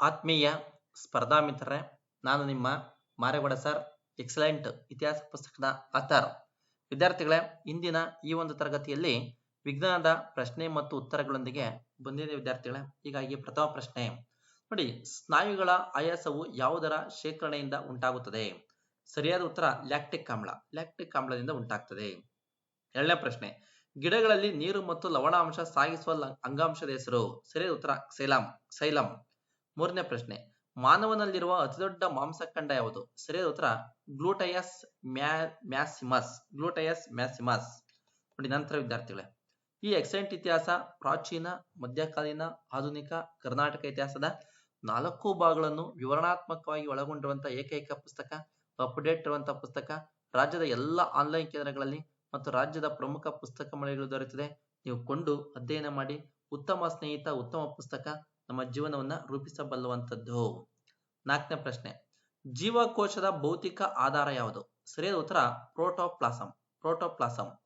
ಆತ್ಮೀಯ ಸ್ಪರ್ಧಾ ಮಿತ್ರರೇ, ನಾನು ನಿಮ್ಮ ಮಾರೇಗೌಡ ಸರ್, ಎಕ್ಸಲೆಂಟ್ ಇತಿಹಾಸ ಪುಸ್ತಕದ ಆತರ್ ವಿದ್ಯಾರ್ಥಿಗಳೇ, ಇಂದಿನ ಈ ಒಂದು ತರಗತಿಯಲ್ಲಿ ವಿಜ್ಞಾನದ ಪ್ರಶ್ನೆ ಮತ್ತು ಉತ್ತರಗಳೊಂದಿಗೆ ಬಂದಿದೆ ವಿದ್ಯಾರ್ಥಿಗಳೇ. ಹೀಗಾಗಿ ಪ್ರಥಮ ಪ್ರಶ್ನೆ, ನೋಡಿ, ಸ್ನಾಯುಗಳ ಆಯಾಸವು ಯಾವುದರ ಶೇಖರಣೆಯಿಂದ ಉಂಟಾಗುತ್ತದೆ? ಸರಿಯಾದ ಉತ್ತರ, ಲ್ಯಾಕ್ಟಿಕ್ ಆಮ್ಲ. ಲ್ಯಾಕ್ಟಿಕ್ ಆಮ್ಲದಿಂದ ಉಂಟಾಗ್ತದೆ. ಎರಡನೇ ಪ್ರಶ್ನೆ, ಗಿಡಗಳಲ್ಲಿ ನೀರು ಮತ್ತು ಲವಣಾಂಶ ಸಾಗಿಸುವ ಅಂಗಾಂಶದ ಹೆಸರು. ಸರಿಯಾದ ಉತ್ತರ ಕ್ಸೈಲಾಮ್ ಸೈಲಂ. ಮೂರನೇ ಪ್ರಶ್ನೆ, ಮಾನವನಲ್ಲಿರುವ ಅತಿದೊಡ್ಡ ಮಾಂಸಖಂಡ ಯಾವುದು? ಸರಿಯಾದ ಉತ್ತರ, ಗ್ಲೂಟಯಸ್ ಮ್ಯಾ, ಮ್ಯಾಸಿಮಸ್, ಗ್ಲೂಟಯಸ್ ಮ್ಯಾಸಿಮಸ್. ನೋಡಿ, ನಂತರ ವಿದ್ಯಾರ್ಥಿಗಳೇ, ಈ ಎಕ್ಸೆಂಟ್ ಇತಿಹಾಸ ಪ್ರಾಚೀನ, ಮಧ್ಯಕಾಲೀನ, ಆಧುನಿಕ, ಕರ್ನಾಟಕ ಇತಿಹಾಸದ ನಾಲ್ಕು ಭಾಗಗಳನ್ನು ವಿವರಣಾತ್ಮಕವಾಗಿ ಒಳಗೊಂಡಿರುವಂತಹ ಏಕೈಕ ಪುಸ್ತಕ ಅಪ್ಡೇಟ್ ಇರುವಂತಹ ಪುಸ್ತಕ, ರಾಜ್ಯದ ಎಲ್ಲ ಆನ್ಲೈನ್ ಕೇಂದ್ರಗಳಲ್ಲಿ ಮತ್ತು ರಾಜ್ಯದ ಪ್ರಮುಖ ಪುಸ್ತಕ ಮಳಿಗೆಗಳು ದೊರೆತಿದೆ. ನೀವು ಕೊಂಡು ಅಧ್ಯಯನ ಮಾಡಿ, ಉತ್ತಮ ಸ್ನೇಹಿತ, ಉತ್ತಮ ಪುಸ್ತಕ ನಮ್ಮ ಜೀವನವನ್ನ ರೂಪಿಸಬಲ್ಲುವಂಥದ್ದು? ನಾಲ್ಕನೇ ಪ್ರಶ್ನೆ. ಜೀವಕೋಶದ ಭೌತಿಕ ಆಧಾರ ಯಾವುದು? ಸರಿಯಾದ ಉತ್ತರ, ಪ್ರೋಟೋಪ್ಲಾಸಂ. ಪ್ರೋಟೋಪ್ಲಾಸಂ.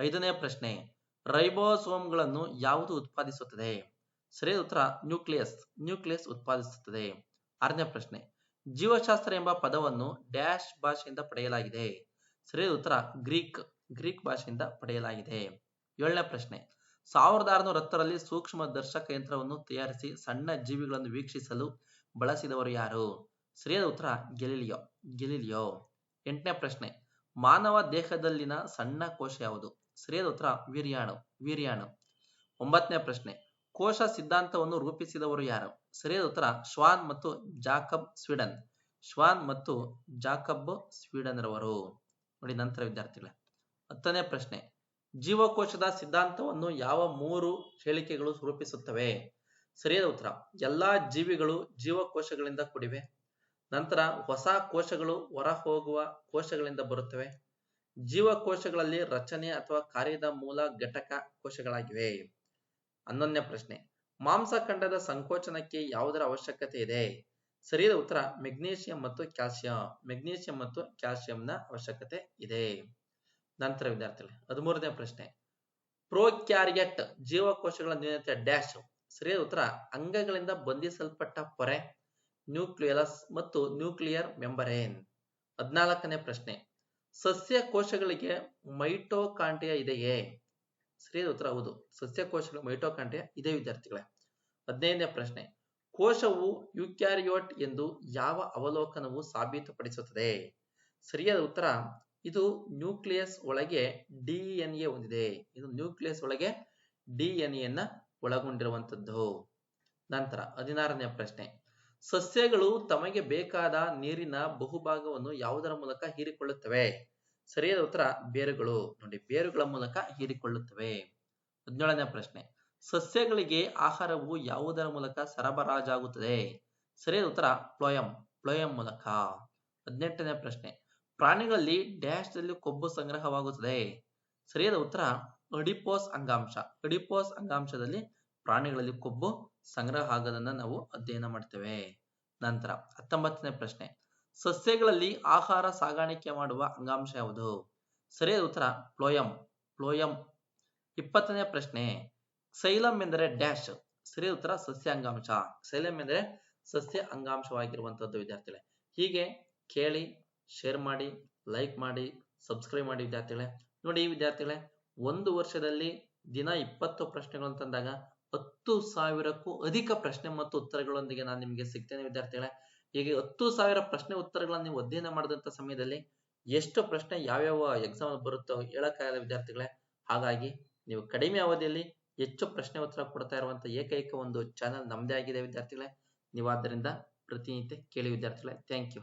ಐದನೇ ಪ್ರಶ್ನೆ. ರೈಬೋಸೋಮ್ಗಳನ್ನು ಯಾವುದು ಉತ್ಪಾದಿಸುತ್ತದೆ? ಸರಿಯಾದ ಉತ್ತರ, ನ್ಯೂಕ್ಲಿಯಸ್. ನ್ಯೂಕ್ಲಿಯಸ್ ಉತ್ಪಾದಿಸುತ್ತದೆ. ಆರನೇ ಪ್ರಶ್ನೆ. ಜೀವಶಾಸ್ತ್ರ ಎಂಬ ಪದವನ್ನು ಡ್ಯಾಶ್ ಭಾಷೆಯಿಂದ ಪಡೆಯಲಾಗಿದೆ. ಸರಿಯಾದ ಉತ್ತರ, ಗ್ರೀಕ್. ಗ್ರೀಕ್ ಭಾಷೆಯಿಂದ ಪಡೆಯಲಾಗಿದೆ. ಏಳನೇ ಪ್ರಶ್ನೆ. ಸಾವಿರದ ಆರುನೂರ ಹತ್ತರಲ್ಲಿ ಸೂಕ್ಷ್ಮ ದರ್ಶಕ ಯಂತ್ರವನ್ನು ತಯಾರಿಸಿ ಸಣ್ಣ ಜೀವಿಗಳನ್ನು ವೀಕ್ಷಿಸಲು ಬಳಸಿದವರು ಯಾರು? ಸರಿಯಾದ ಉತ್ತರ, ಗೆಲಿಲಿಯೋ. ಗೆಲಿಲಿಯೋ. ಎಂಟನೇ ಪ್ರಶ್ನೆ, ಮಾನವ ದೇಹದಲ್ಲಿನ ಸಣ್ಣ ಕೋಶ ಯಾವುದು? ಸರಿಯಾದ ಉತ್ತರ, ವೀರ್ಯಾಣು. ವೀರ್ಯಾಣು. ಒಂಬತ್ತನೇ ಪ್ರಶ್ನೆ, ಕೋಶ ಸಿದ್ಧಾಂತವನ್ನು ರೂಪಿಸಿದವರು ಯಾರು? ಸರಿಯಾದ ಉತ್ತರ, ಶ್ವಾನ್ ಮತ್ತು ಜಾಕಬ್ ಸ್ವೀಡನ್. ಶ್ವಾನ್ ಮತ್ತು ಜಾಕಬ್ ಸ್ವೀಡನ್ ರವರು ನೋಡಿ ನಂತರ ವಿದ್ಯಾರ್ಥಿಗಳೇ. ಹತ್ತನೇ ಪ್ರಶ್ನೆ ಜೀವಕೋಶದ ಸಿದ್ಧಾಂತವನ್ನು ಯಾವ ಮೂರು ಹೇಳಿಕೆಗಳು ರೂಪಿಸುತ್ತವೆ? ಸರಿಯಾದ ಉತ್ತರ. ಎಲ್ಲಾ ಜೀವಿಗಳು ಜೀವಕೋಶಗಳಿಂದ ಕೂಡಿವೆ. ನಂತರ ಹೊಸ ಕೋಶಗಳು ಹೊರ ಹೋಗುವ ಕೋಶಗಳಿಂದ ಬರುತ್ತವೆ. ಜೀವಕೋಶಗಳಲ್ಲಿ ರಚನೆ ಅಥವಾ ಕಾರ್ಯದ ಮೂಲ ಘಟಕ ಕೋಶಗಳಾಗಿವೆ. ಹನ್ನೊಂದನೇ ಪ್ರಶ್ನೆ. ಮಾಂಸಖಂಡದ ಸಂಕೋಚನಕ್ಕೆ ಯಾವುದರ ಅವಶ್ಯಕತೆ ಇದೆ? ಸರಿಯಾದ ಉತ್ತರ. ಮೆಗ್ನೀಷಿಯಂ ಮತ್ತು ಕ್ಯಾಲ್ಸಿಯಂ. ಮೆಗ್ನೀಷಿಯಂ ಮತ್ತು ಕ್ಯಾಲ್ಸಿಯಂನ ಅವಶ್ಯಕತೆ ಇದೆ. ನಂತರ ವಿದ್ಯಾರ್ಥಿಗಳು, ಹದಿಮೂರನೇ ಪ್ರಶ್ನೆ. ಪ್ರೋಕ್ಯಾರಿಯಟ್ ಜೀವಕೋಶಗಳ ನ್ಯೂನತೆ ಡ್ಯಾಶ್ ಸರಿಯಾದ ಉತ್ತರ, ಅಂಗಗಳಿಂದ ಬಂಧಿಸಲ್ಪಟ್ಟ ಪೊರೆ, ನ್ಯೂಕ್ಲಿಯಲಸ್ ಮತ್ತು ನ್ಯೂಕ್ಲಿಯರ್ ಮೆಂಬರೇನ್. ಹದಿನಾಲ್ಕನೇ ಪ್ರಶ್ನೆ ಸಸ್ಯ ಕೋಶಗಳಿಗೆ ಮೈಟೋಕಾಂಟಿಯ ಇದೆಯೇ? ಸರಿಯಾದ ಉತ್ತರ ಹೌದು ಸಸ್ಯ ಕೋಶಗಳ ಮೈಟೋಕಾಂಟಿಯ ಇದೆ ವಿದ್ಯಾರ್ಥಿಗಳೇ. ಹದಿನೈದನೇ ಪ್ರಶ್ನೆ, ಕೋಶವು ಯುಕ್ಯಾರಿಯೋಟ್ ಎಂದು ಯಾವ ಅವಲೋಕನವು ಸಾಬೀತುಪಡಿಸುತ್ತದೆ? ಸರಿಯಾದ ಉತ್ತರ ಇದು ನ್ಯೂಕ್ಲಿಯಸ್ ಒಳಗೆ ಡಿಎನ್ಎ ಹೊಂದಿದೆ. ಇದು ನ್ಯೂಕ್ಲಿಯಸ್ ಒಳಗೆ ಡಿಎನ್ಎ ಎನ್ನ ಒಳಗೊಂಡಿರುವಂತದ್ದು. ನಂತರ ಹದಿನಾರನೇ ಪ್ರಶ್ನೆ. ಸಸ್ಯಗಳು ತಮಗೆ ಬೇಕಾದ ನೀರಿನ ಬಹುಭಾಗವನ್ನು ಯಾವುದರ ಮೂಲಕ ಹೀರಿಕೊಳ್ಳುತ್ತವೆ? ಸರಿಯಾದ ಉತ್ತರ ಬೇರುಗಳು. ನೋಡಿ, ಬೇರುಗಳ ಮೂಲಕ ಹೀರಿಕೊಳ್ಳುತ್ತವೆ. ಹದಿನೇಳನೇ ಪ್ರಶ್ನೆ. ಸಸ್ಯಗಳಿಗೆ ಆಹಾರವು ಯಾವುದರ ಮೂಲಕ ಸರಬರಾಜಾಗುತ್ತದೆ? ಸರಿಯಾದ ಉತ್ತರ ಪ್ಲೋಯಂ. ಪ್ಲೋಯಂ ಮೂಲಕ. ಹದಿನೆಂಟನೇ ಪ್ರಶ್ನೆ. ಪ್ರಾಣಿಗಳಲ್ಲಿ ಡ್ಯಾಶ್ ದಲ್ಲಿ ಕೊಬ್ಬು ಸಂಗ್ರಹವಾಗುತ್ತದೆ. ಸರಿಯಾದ ಉತ್ತರ, ಅಡಿಪೋಸ್ ಅಂಗಾಂಶ. ಅಡಿಪೋಸ್ ಅಂಗಾಂಶದಲ್ಲಿ ಪ್ರಾಣಿಗಳಲ್ಲಿ ಕೊಬ್ಬು ಸಂಗ್ರಹ ಆಗೋದನ್ನ ನಾವು ಅಧ್ಯಯನ ಮಾಡ್ತೇವೆ. ನಂತರ ಹತ್ತೊಂಬತ್ತನೇ ಪ್ರಶ್ನೆ. ಸಸ್ಯಗಳಲ್ಲಿ ಆಹಾರ ಸಾಗಾಣಿಕೆ ಮಾಡುವ ಅಂಗಾಂಶ ಯಾವುದು? ಸರಿಯಾದ ಉತ್ತರ, ಪ್ಲೋಯಂ. ಪ್ಲೋಯಂ. ಇಪ್ಪತ್ತನೇ ಪ್ರಶ್ನೆ. ಸೈಲಂ ಎಂದರೆ ಡ್ಯಾಶ್ ಸರಿಯಾದ ಉತ್ತರ, ಸಸ್ಯ ಅಂಗಾಂಶ. ಸೈಲಂ ಎಂದರೆ ಸಸ್ಯ ಅಂಗಾಂಶವಾಗಿರುವಂತದ್ದು ವಿದ್ಯಾರ್ಥಿಗಳೇ. ಹೀಗೆ ಕೇಳಿ ಶೇರ್ ಮಾಡಿ ಲೈಕ್ ಮಾಡಿ ಸಬ್ಸ್ಕ್ರೈಬ್ ಮಾಡಿ ವಿದ್ಯಾರ್ಥಿಗಳೇ. ನೋಡಿ ವಿದ್ಯಾರ್ಥಿಗಳೇ, ಒಂದು ವರ್ಷದಲ್ಲಿ ದಿನ ಇಪ್ಪತ್ತು ಪ್ರಶ್ನೆಗಳು ಅಂತಂದಾಗ ಹತ್ತು ಸಾವಿರಕ್ಕೂ ಅಧಿಕ ಪ್ರಶ್ನೆ ಮತ್ತು ಉತ್ತರಗಳೊಂದಿಗೆ ನಾನು ನಿಮಗೆ ಸಿಗ್ತೇನೆ ವಿದ್ಯಾರ್ಥಿಗಳೇ. ಹೀಗೆ ಹತ್ತು ಸಾವಿರ ಪ್ರಶ್ನೆ ಉತ್ತರಗಳನ್ನು ನೀವು ಅಧ್ಯಯನ ಮಾಡಿದಂತ ಸಮಯದಲ್ಲಿ ಎಷ್ಟು ಪ್ರಶ್ನೆ ಯಾವ್ಯಾವ ಎಕ್ಸಾಮ್ ಬರುತ್ತೋ ಹೇಳಕ್ಕಾಗಲ್ಲ ವಿದ್ಯಾರ್ಥಿಗಳೇ. ಹಾಗಾಗಿ ನೀವು ಕಡಿಮೆ ಅವಧಿಯಲ್ಲಿ ಹೆಚ್ಚು ಪ್ರಶ್ನೆ ಉತ್ತರ ಕೊಡ್ತಾ ಇರುವಂತ ಏಕೈಕ ಒಂದು ಚಾನಲ್ ನಮ್ದೇ ಆಗಿದೆ ವಿದ್ಯಾರ್ಥಿಗಳೇ. ನೀವು ಆದ್ದರಿಂದ ಪ್ರತಿನಿತ್ಯ ಕೇಳಿ ವಿದ್ಯಾರ್ಥಿಗಳೇ. Thank you